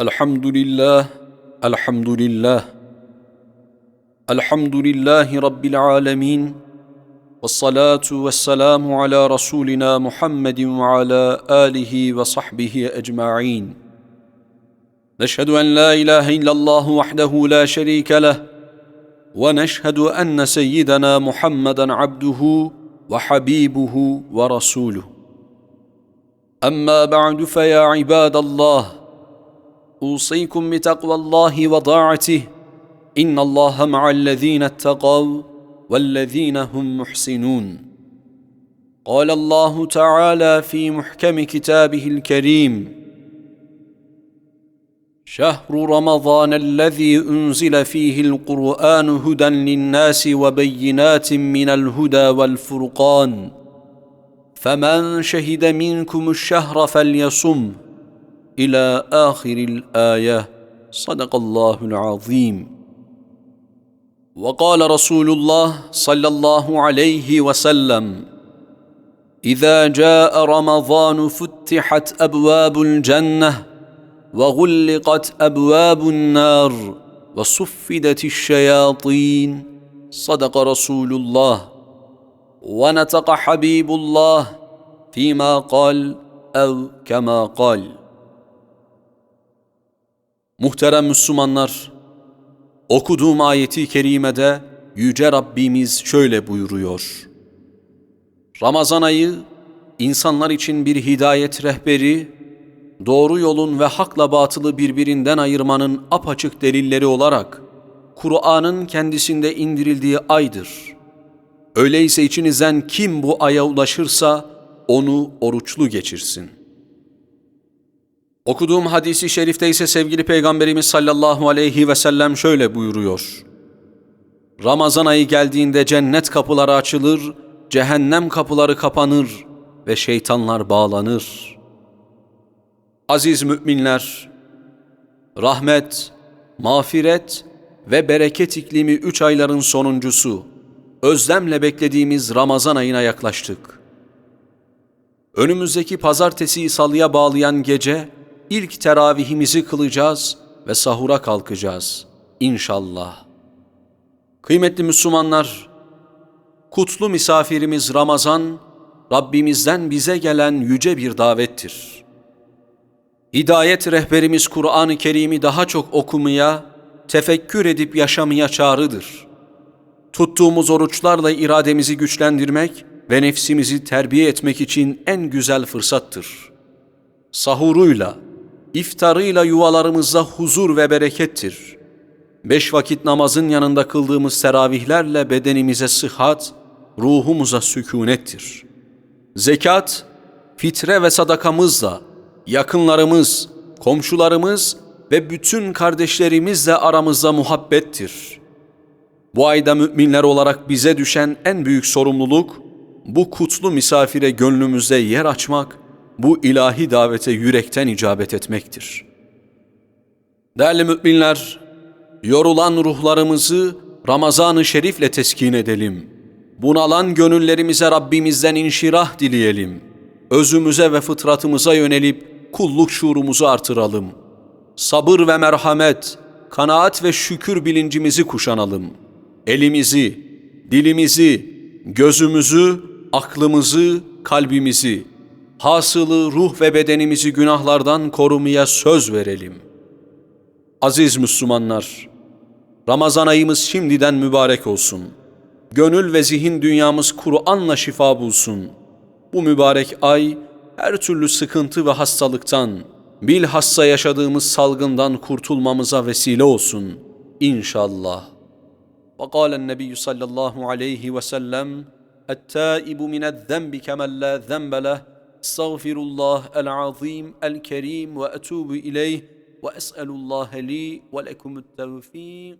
الحمد لله الحمد لله الحمد لله رب العالمين والصلاة والسلام على رسولنا محمد وعلى آله وصحبه أجمعين. نشهد أن لا إله إلا الله وحده لا شريك له ونشهد أن سيدنا محمدا عبده وحبيبه ورسوله. أما بعد فيا عباد الله أوصيكم بتقوى الله وطاعته. إن الله مع الذين اتقوا والذين هم محسنون. قال الله تعالى في محكم كتابه الكريم شهر رمضان الذي أنزل فيه القرآن هدى للناس وبينات من الهدى والفرقان. فمن شهد منكم الشهر فليصم. إلى آخر الآية. صدق الله العظيم. وقال رسول الله صلى الله عليه وسلم إذا جاء رمضان فتحت أبواب الجنة وغلقت أبواب النار وصفدت الشياطين. صدق رسول الله. ونطق حبيب الله فيما قال أو كما قال. Muhterem Müslümanlar, okuduğum ayeti kerimede Yüce Rabbimiz şöyle buyuruyor. Ramazan ayı insanlar için bir hidayet rehberi, doğru yolun ve hakla batılı birbirinden ayırmanın apaçık delilleri olarak Kur'an'ın kendisinde indirildiği aydır. Öyleyse içinizden kim bu aya ulaşırsa onu oruçlu geçirsin.'' Okuduğum hadisi şerifte ise sevgili Peygamberimiz sallallahu aleyhi ve sellem şöyle buyuruyor. Ramazan ayı geldiğinde cennet kapıları açılır, cehennem kapıları kapanır ve şeytanlar bağlanır. Aziz müminler, rahmet, mağfiret ve bereket iklimi üç ayların sonuncusu, özlemle beklediğimiz Ramazan ayına yaklaştık. Önümüzdeki pazartesiyi salıya bağlayan gece, ilk teravihimizi kılacağız ve sahura kalkacağız inşallah. Kıymetli Müslümanlar, kutlu misafirimiz Ramazan, Rabbimizden bize gelen yüce bir davettir. Hidayet rehberimiz Kur'an-ı Kerim'i daha çok okumaya, tefekkür edip yaşamaya çağrıdır. Tuttuğumuz oruçlarla irademizi güçlendirmek ve nefsimizi terbiye etmek için en güzel fırsattır. Sahuruyla, iftarıyla yuvalarımızda huzur ve berekettir. Beş vakit namazın yanında kıldığımız teravihlerle bedenimize sıhhat, ruhumuza sükunettir. Zekat, fitre ve sadakamızla yakınlarımız, komşularımız ve bütün kardeşlerimizle aramızda muhabbettir. Bu ayda müminler olarak bize düşen en büyük sorumluluk, bu kutlu misafire gönlümüzde yer açmak bu ilahi davete yürekten icabet etmektir. Değerli müminler, yorulan ruhlarımızı Ramazan-ı Şerif'le teskin edelim. Bunalan gönüllerimize Rabbimizden inşirah dileyelim. Özümüze ve fıtratımıza yönelip kulluk şuurumuzu artıralım. Sabır ve merhamet, kanaat ve şükür bilincimizi kuşanalım. Elimizi, dilimizi, gözümüzü, aklımızı, kalbimizi Hasılı ruh ve bedenimizi günahlardan korumaya söz verelim. Aziz Müslümanlar, Ramazan ayımız şimdiden mübarek olsun. Gönül ve zihin dünyamız Kur'an'la şifa bulsun. Bu mübarek ay her türlü sıkıntı ve hastalıktan, bilhassa yaşadığımız salgından kurtulmamıza vesile olsun. İnşallah. وقال النبي صلى الله عليه وسلم التائب من الذنب كمن لا ذنب له أستغفر الله العظيم الكريم وأتوب إليه وأسأل الله لي ولكم التوفيق.